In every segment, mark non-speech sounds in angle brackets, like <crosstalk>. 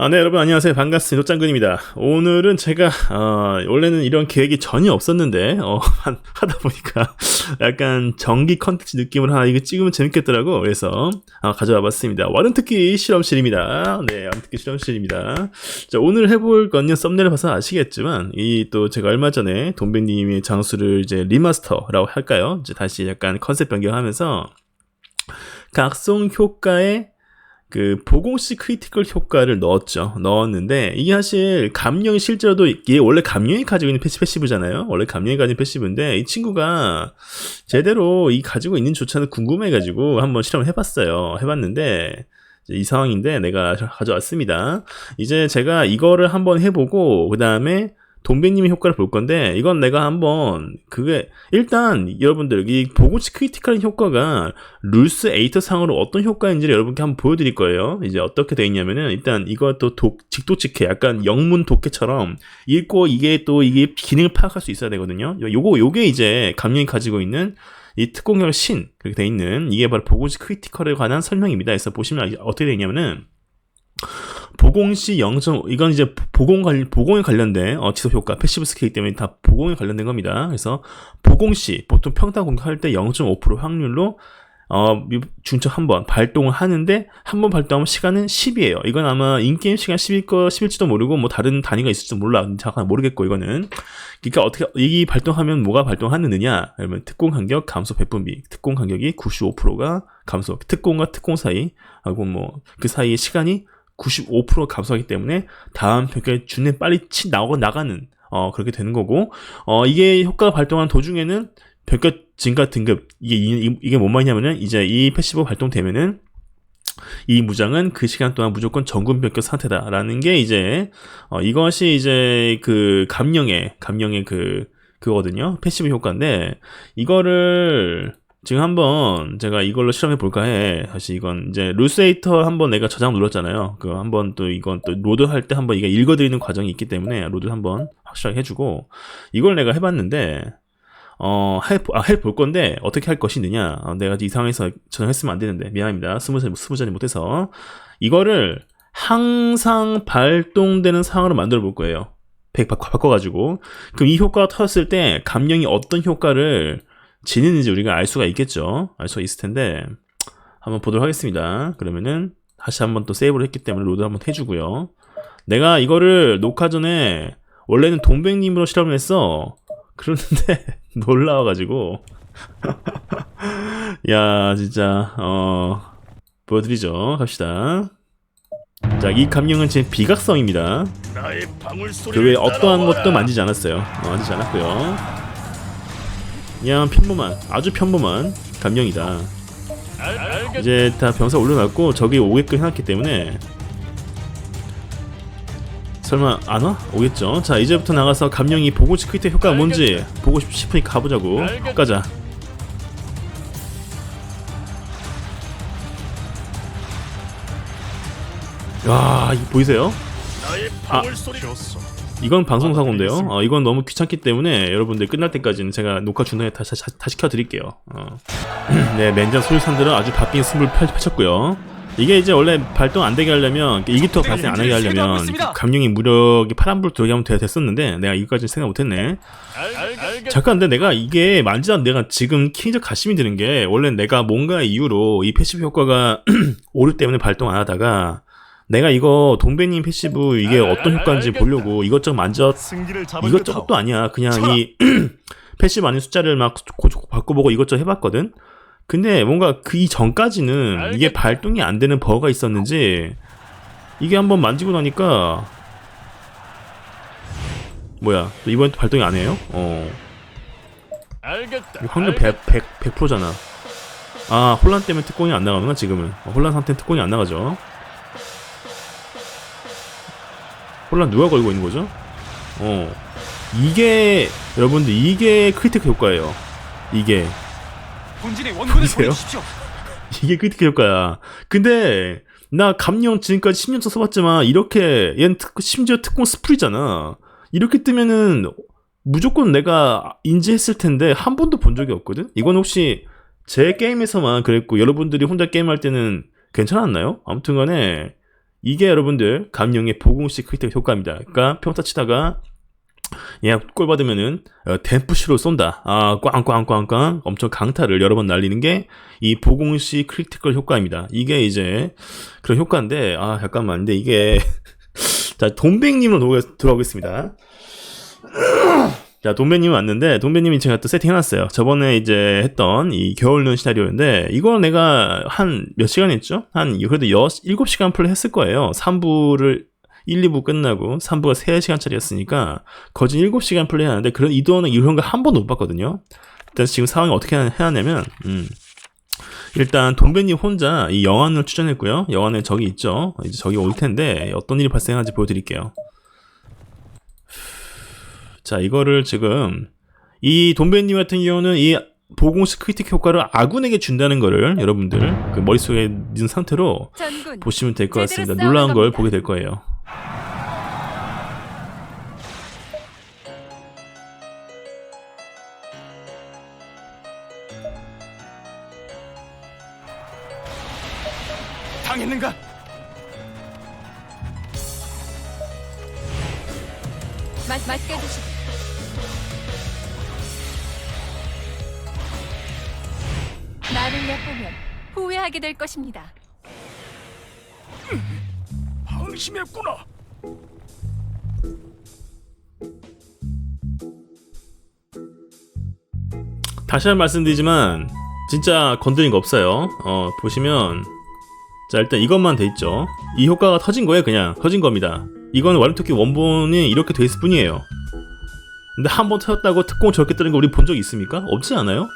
아, 네, 여러분 안녕하세요. 반갑습니다. 노짱근입니다. 오늘은 제가, 어, 원래는 이런 계획이 전혀 없었는데, 어, <laughs> 한- 하다 보니까 약간 정기 컨텐츠 느낌으로 하나 이거 찍으면 재밌겠더라고. 그래서, 아, 가져와 봤습니다. 와른특기 실험실입니다. 네, 와른특기 실험실입니다. 자, 오늘 해볼 건요, 썸네일 봐서 아시겠지만, 이 또 제가 얼마 전에 돈배님의 장수를 이제 리마스터라고 할까요? 이제 다시 약간 컨셉 변경하면서, 각성 효과에 그 보공시 크리티컬 효과를 넣었죠. 넣었는데 이게 사실 감령이 실제로도 이게 원래 감령이 가지고 있는 패시 패시브잖아요. 원래 감령이 가진 패시브인데 이 친구가 제대로 이 가지고 있는 조차는 궁금해가지고 한번 실험을 해봤어요. 해봤는데 이 상황인데 내가 가져왔습니다. 이제 제가 이거를 한번 해보고 그 다음에 돈배님의 효과를 볼 건데 이건 내가 한번 그게 일단 여러분들 이 보고치 크리티컬 효과가 룰스 에이터 상으로 어떤 효과인지를 여러분께 한번 보여드릴 거예요. 이제 어떻게 되어 있냐면은 일단 이것도 독, 직도직해 약간 영문 독해처럼 읽고 이게 또 이게 기능을 파악할 수 있어야 되거든요. 요거 요게 이제 감령이 가지고 있는 이 특공형 신 그렇게 돼 있는 이게 바로 보고치 크리티컬에 관한 설명입니다. 그래서 보시면 어떻게 되어 있냐면은 보공시 0.5 이건 이제 보공 관 보공에 관련된 어, 지속 효과 패시브 스케일 때문에 다 보공에 관련된 겁니다. 그래서 보공시 보통 평타 공격할 때 0.5% 확률로 어, 중첩 한 번 발동을 하는데 한 번 발동하면 시간은 10이에요. 이건 아마 인게임 시간 10일 거 10일지도 모르고 뭐 다른 단위가 있을지도 몰라. 잠깐 모르겠고 이거는. 그러니까 어떻게 이 발동하면 뭐가 발동하느냐? 그러면 특공 간격 감소 백분비. 특공 간격이 95%가 감소. 특공과 특공 사이 하고 뭐 그 사이의 시간이 95% 감소하기 때문에 다음 평가에 준에 빨리 치 나오고 나가는 어 그렇게 되는 거고 어 이게 효과가 발동한 도중에는 평가 증가 등급 이게 이, 이게 뭔 말이냐면은 이제 이 패시브 발동되면은 이 무장은 그 시간 동안 무조건 정군 변격 상태다라는 게 이제 어 이것이 이제 그 감령의 감령의 그 그거거든요. 패시브 효과인데 이거를 지금 한번 제가 이걸로 실험해 볼까 해. 사실 이건 이제 루스에이터 한번 내가 저장 눌렀잖아요. 그 한번 또 이건 또 로드 할 때 한번 이게 읽어드리는 과정이 있기 때문에 로드 한번 확실하게 해주고 이걸 내가 해봤는데 어, 해, 아, 해볼 건데, 어떻게 할 것이느냐. 어, 내가 이 상황에서 저장했으면 안 되는데, 미안합니다. 스무 살, 스무 살이 못해서. 이거를 항상 발동되는 상황으로 만들어 볼 거예요. 100 바꿔, 바꿔가지고. 그럼 이 효과가 터졌을 때, 감령이 어떤 효과를 지니는지 우리가 알 수가 있겠죠. 알 수가 있을 텐데, 한번 보도록 하겠습니다. 그러면은, 다시 한번 또 세이브를 했기 때문에 로드 한번 해주고요. 내가 이거를 녹화 전에, 원래는 동백님으로 실험을 했어. 그러는데, <laughs> 놀라워가지고. <laughs> 야, 진짜, 어, 보여드리죠. 갑시다. 자, 이 감령은 제 비각성입니다. 그 외에 어떠한 것도 만지지 않았어요. 어, 만지지 않았고요. 그냥 평범한, 아주 평범한 감령이다. 이제 다 병사 올려놨고 저기 오게끔 해놨기 때문에 설마 안 와? 오겠죠. 자 이제부터 나가서 감령이 보고 싶을 때 효과가 뭔지 보고 싶- 싶으니까 가보자고. 가자. 야, 이거 보이세요? 아. 이건 방송 사고인데요. 어, 이건 너무 귀찮기 때문에 여러분들 끝날 때까지는 제가 녹화 중간에 다시 다시, 다시 켜드릴게요. 어. <clears throat> 네, 맨전 소유산들은 아주 바삐 숨을 펼- 펼쳤고요. 이게 이제 원래 발동 안 되게 하려면 일기토 발생 안 하게 하려면 감령이 무력이 파란불 들어가게 하면 돼- 됐었는데 내가 이거까지 생각 못했네. 알겠 잠깐 근데 내가 이게 만지다 내가 지금 키적 가심이 드는 게 원래 내가 뭔가 이유로 이 패시브 효과가 <clears throat> 오류 때문에 발동 안 하다가 내가 이거 동배님 패시브 이게 알- 어떤 알- 효과인지 보려고 이것저것 만져 이것저것도 아니야 그냥. 이 <clears throat> 패시브 아닌 숫자를 막 바꿔보고 이것저것 해봤거든 근데 뭔가 그 이전까지는 이게. 발동이 안 되는 버거가 있었는지 이게 한번 만지고 나니까 뭐야 또 이번엔 또 발동이 안 해요? 어 알겠다. 확률 100, 100, 100%잖아. 아, 혼란 때문에 특공이 안 나가구나, 지금은. 어, 혼란 상태는 특공이 안 나가죠. 혼란 누가 걸고 있는 거죠? 어. 이게, 여러분들, 이게 크리티크 효과예요. 이게. 본진의 원군을 보이세요? 보내주십시오. <laughs> 이게 크리티크 효과야. 근데, 나 감령 지금까지 10년 써봤지만, 이렇게, 얘는 특, 심지어 특공 스프리잖아. 이렇게 뜨면은, 무조건 내가 인지했을 텐데, 한 번도 본 적이 없거든? 이건 혹시, 제 게임에서만 그랬고, 여러분들이 혼자 게임할 때는 괜찮았나요? 아무튼 간에, 이게 여러분들 감령의 보공식 크리틱 효과입니다. 그러니까 평타 치다가 얘골 받으면은 어, 댐프시로 쏜다. 아 꽝꽝꽝꽝 엄청 강타를 여러 번 날리는 게 이 보공식 크리티컬 효과입니다. 이게 이제 그런 효과인데 아 잠깐만 근데 이게 <laughs> 자 돈백님으로 들어오겠습니다. 자, 돈배님 왔는데, 돈배님이 제가 또 세팅해놨어요. 저번에 이제 했던 이 겨울눈 시나리오인데, 이걸 내가 한 몇 시간 했죠? 한, 그래도 여, 7시간 플레이 했을 거예요. 3부를, 1, 2부 끝나고, 3부가 3시간짜리였으니까, 거진 7시간 플레이 하는데, 그런 이도는 이런 거 한 번도 못 봤거든요. 일단 지금 상황이 어떻게 해야 하냐면, 음. 일단 돈배님 혼자 이 영화를 추천했고요. 영화는 저기 있죠. 이제 저기 올 텐데 어떤 일이 발생하는지 보여드릴게요. 자, 이거를 지금 이 돈배님 같은 경우는 이 보공식 크리틱 효과를 아군에게 준다는 거를 여러분들 그 머릿속에 있는 상태로 전군 보시면 될 것 같습니다. 놀라운 걸 겁니다. 보게 될 거예요. 당했는가? 맛 맛게 드시 나를 엿보면 후회하게 될 것입니다. 방심했구나. 다시 한번 말씀드리지만 진짜 건드린 거 없어요. 어, 보시면 자 일단 이것만 돼 있죠. 이 효과가 터진 거예요, 그냥 터진 겁니다. 이건 와름토끼 원본이 이렇게 돼 있을 뿐이에요. 근데 한 번 터졌다고 특공 저렇게 뜨는 거 우리 본 적 있습니까? 없지 않아요?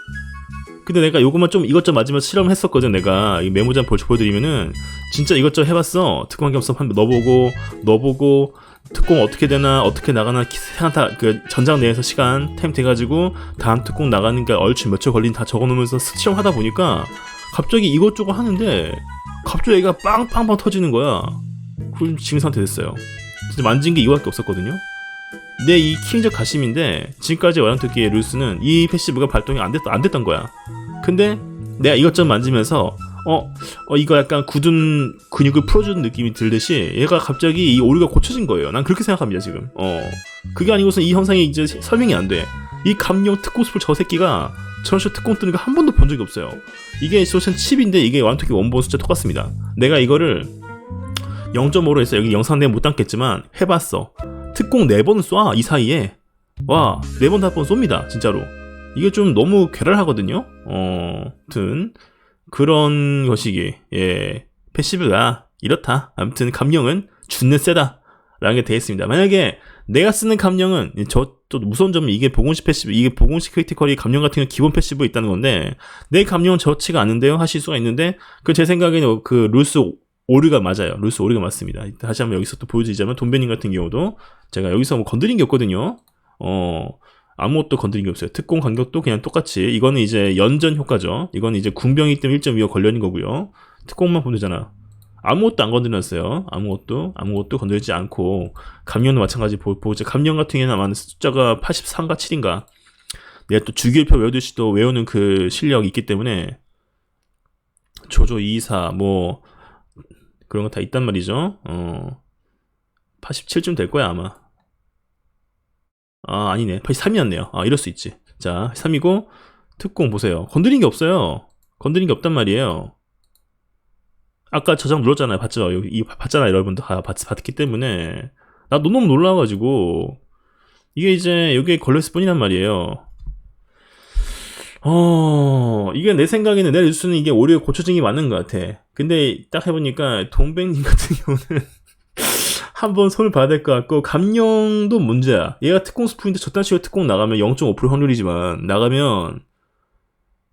근데 내가 요것만 좀 이것저것 맞으면서 실험했었거든 내가. 이 메모장 보- 보여드리면은. 진짜 이것저것 해봤어. 특공 한겹섭 한번 넣어보고 넣어보고 특공 어떻게 되나 어떻게 나가나 기- 생각다 그 전장 내에서 시간 타임 돼가지고 다음 특공 나가니까 얼추 몇 초 걸린 다 적어놓으면서 스- 실험하다 보니까 갑자기 이것저것 하는데 갑자기 얘가 빵빵빵 터지는 거야. 그럼 지금 상태 됐어요. 진짜 만진 게 이거밖에 없었거든요 내 이 킹적 가심인데 지금까지 와랑토끼의 루스는 이 패시브가 발동이 안, 됐, 안 됐던 거야. 근데 내가 이것저것 만지면서 어, 어 이거 약간 굳은 근육을 풀어주는 느낌이 들듯이 얘가 갑자기 이 오류가 고쳐진 거예요. 난 그렇게 생각합니다 지금. 어. 그게 아니고서 이 현상이 이제 설명이 안 돼 이 감령 특공 스풀 저 새끼가 식으로 특공 뜨는 거 한 번도 본 적이 없어요. 이게 소션 칩인데 이게 완토끼 원본 숫자 똑같습니다. 내가 이거를 0.5로 해서 여기 영상 내에 못 담겠지만 해봤어 특공 4번 쏴, 이 사이에. 와, 4번, 5번 쏩니다, 진짜로. 이게 좀 너무 괴랄하거든요? 어, 튼, 그런 것이기, 예. 패시브가 이렇다. 아무튼 감령은 준내 세다. 라는 게 되겠습니다. 만약에 내가 쓰는 감령은, 저, 또 무서운 점은 이게 보공식 패시브, 이게 보공식 크리티컬이 감령 같은 경우 기본 패시브 있다는 건데, 내 감령은 저치가 않는데요? 하실 수가 있는데, 그 제 생각에는 그 루스 오류가 맞아요. 루스 오류가 맞습니다. 다시 한번 여기서 또 보여드리자면, 돈베님 같은 경우도 제가 여기서 뭐 건드린 게 없거든요. 어, 아무것도 건드린 게 없어요. 특공 간격도 그냥 똑같이. 이거는 이제 연전 효과죠. 이거는 이제 군병이기 때문에 1.25 걸려있는 거고요. 특공만 보면 되잖아. 아무것도 안 건드렸어요. 아무것도, 아무것도 건드리지 않고. 감령도 마찬가지 보, 보죠. 감령 같은 경우는 아마 숫자가 83가 7인가. 내가 또 주기율표 외우듯이 또 외우는 그 실력이 있기 때문에. 조조 224, 뭐, 그런 거 다 있단 말이죠. 어. 87쯤 될 거야, 아마. 아, 아니네. 83이었네요. 아, 이럴 수 있지. 자, 3이고, 특공 보세요. 건드린 게 없어요. 건드린 게 없단 말이에요. 아까 저장 눌렀잖아요. 봤죠? 여기, 이, 봤잖아요. 여러분도 다 봤, 봤기 때문에. 나 너무 놀라가지고, 이게 이제 여기에 걸렸을 뿐이란 말이에요. 어, 이게 내 생각에는 내 뉴스는 이게 오히려 고쳐진 게 맞는 것 같아. 근데 딱 해보니까 동백님 같은 경우는 <laughs> 한번 손을 봐야 될 것 같고 감령도 문제야. 얘가 특공 스프인데 저딴 식으로 특공 나가면 0.5% 확률이지만 나가면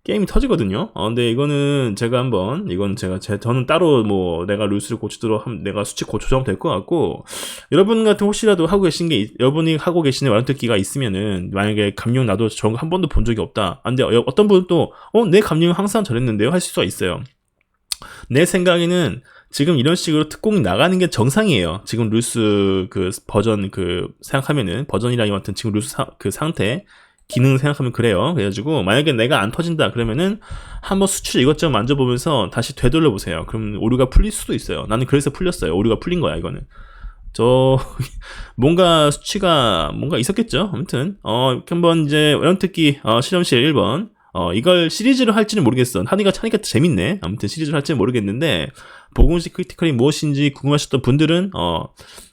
게임이 터지거든요. 어, 근데 이거는 제가 한번 이건 제가 제 저는 따로 뭐 내가 루스를 고치도록 함, 내가 수치 고쳐주면 될 것 같고 여러분 같은 혹시라도 하고 계신 게 있- 여러분이 하고 계시는 와ran토끼가 있으면은 만약에 감령 나도 저런 거한 번도 본 적이 없다. 안돼 어떤 분은 또어내 감령 항상 저랬는데요 하실 수가 있어요. 내 생각에는 지금 이런 식으로 특공이 나가는 게 정상이에요. 지금 루스 그 버전 그 생각하면은 버전이라기 같은 지금 루스 사- 그 상태 기능 생각하면 그래요. 그래가지고 만약에 내가 안 터진다 그러면은 한번 수치를 이것저것 만져보면서 다시 되돌려 보세요. 그럼 오류가 풀릴 수도 있어요. 나는 그래서 풀렸어요. 오류가 풀린 거야 이거는. 저 <laughs> 뭔가 수치가 뭔가 있었겠죠. 아무튼 어 한번 이제 원특기 어, 실험실 1번 어 이걸 시리즈로 할지는 모르겠어. 하니까 차니까 재밌네. 아무튼 시리즈로 할지는 모르겠는데 보건식 크리티컬이 무엇인지 궁금하셨던 분들은 어,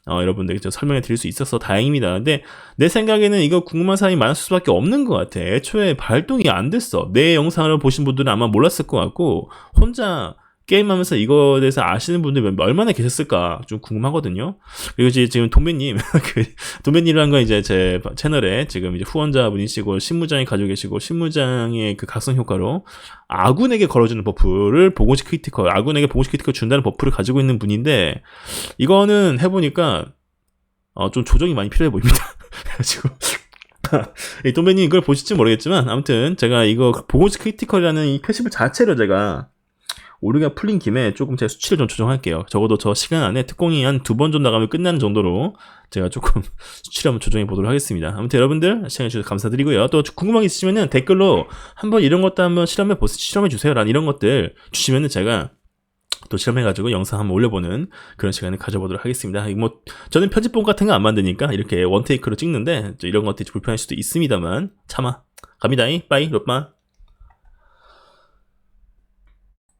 어 여러분들께 좀 설명해 드릴 수 있어서 다행입니다. 근데 내 생각에는 이거 궁금한 사람이 많을 수밖에 없는 것 같아. 애초에 발동이 안 됐어. 내 영상을 보신 분들은 아마 몰랐을 것 같고 혼자 게임하면서 이거에 대해서 아시는 분들이 얼마나 계셨을까 좀 궁금하거든요. 그리고 이제 지금 돈배님, <laughs> 그 돈배님이라는 건 이제 제 채널에 지금 이제 후원자분이시고 신무장이 가지고 계시고 신무장의 그 각성 효과로 아군에게 걸어주는 버프를 보공식 크리티컬, 아군에게 보공식 크리티컬 준다는 버프를 가지고 있는 분인데 이거는 해보니까 어, 좀 조정이 많이 필요해 보입니다. <laughs> 그래가지고 <laughs> 이 돈배님 이걸 보실지 모르겠지만 아무튼 제가 이거 보공식 크리티컬이라는 이 패시브 자체를 제가 오류가 풀린 김에 조금 제 수치를 좀 조정할게요. 적어도 저 시간 안에 특공이 한 두번 정도 나가면 끝나는 정도로 제가 조금 <laughs> 수치를 한번 조정해 보도록 하겠습니다. 아무튼 여러분들 시청해 주셔서 감사드리고요. 또 궁금한 게 있으시면 댓글로 한번 이런 것도 한번 실험해 보세요. 실험해 주세요. 라는 이런 것들 주시면은 제가 또 실험해가지고 영상 한번 올려보는 그런 시간을 가져보도록 하겠습니다. 뭐 저는 편집본 같은 거 안 만드니까 이렇게 원테이크로 찍는데 이런 것들이 불편할 수도 있습니다만 참아 갑니다. 빠이 롯마